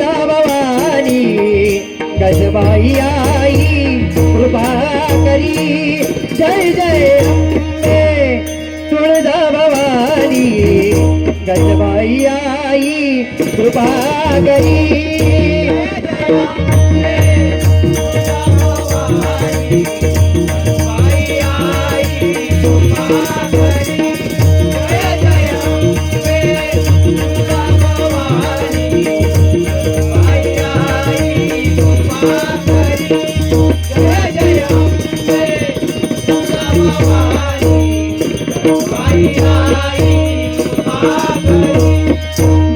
भवानी गजबाई आई कृपा करी. जय जय अम्बे तुळजा भवानी गजबाई आई कृपा करी.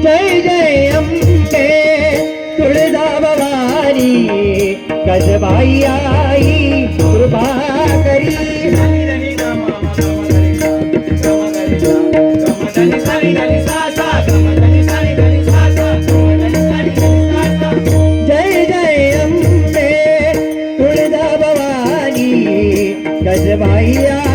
जय जय अम्बे तुळजा भवानी गजबाई आई कृपा करी जय जय अम्बे तुळजा भवानी गजबाई आई.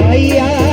गजबाई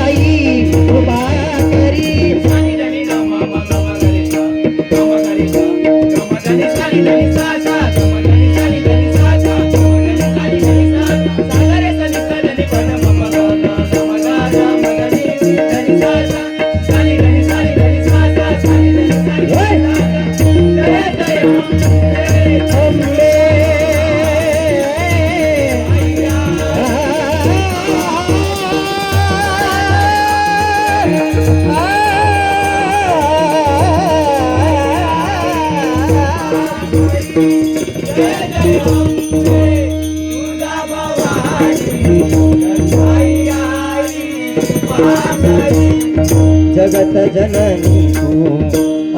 जगत जननी तू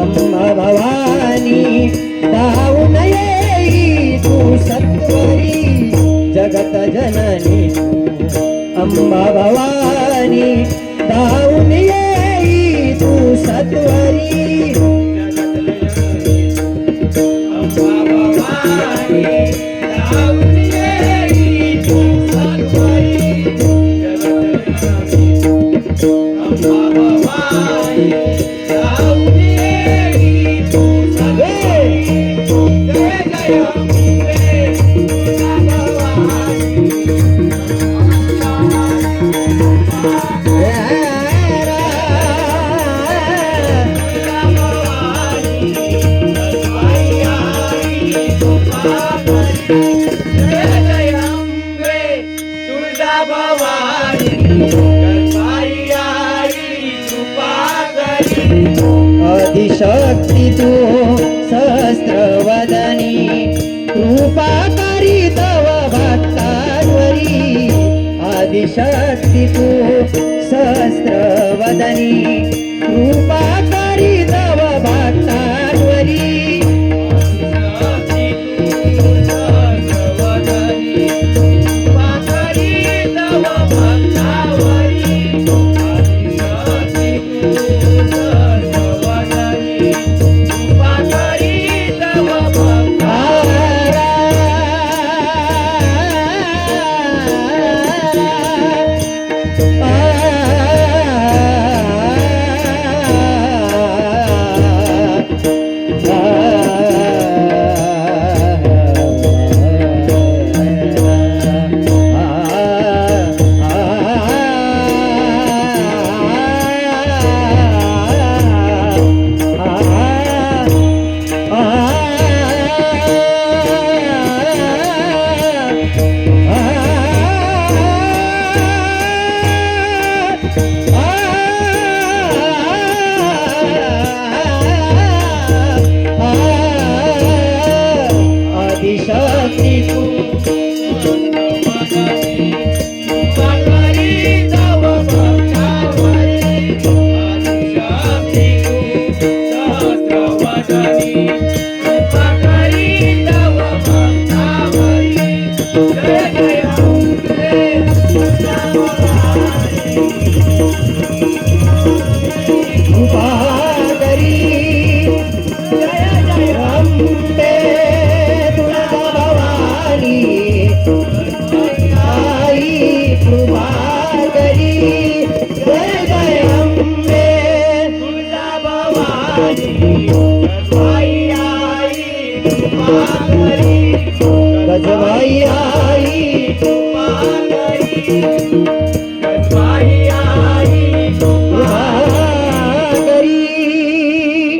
अम्मा भवानी धावून येई तू सत्वरी. जगत जननी तू अम्मा भवानी. शक्ति तू सहस्रवदनी कृपा करी तव आदिशक्ती तू सहस्रवदनी रूपा आदिशक्ती तू आई